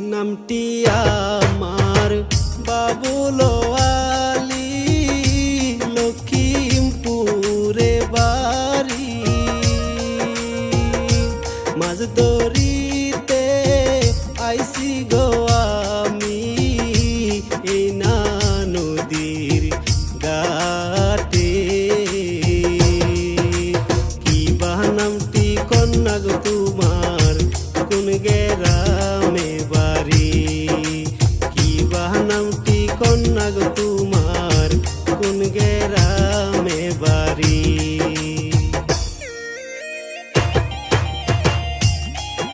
নামটি আমার বাবুল আলী লক্ষ্মীমপুরে বাড়ি। মাঝ দরিতে আইসি গো আমি না নদীর গাটে কি বা নামটি কন্যা গো তোমার, কোন গে नग तुमार कुन में बारी।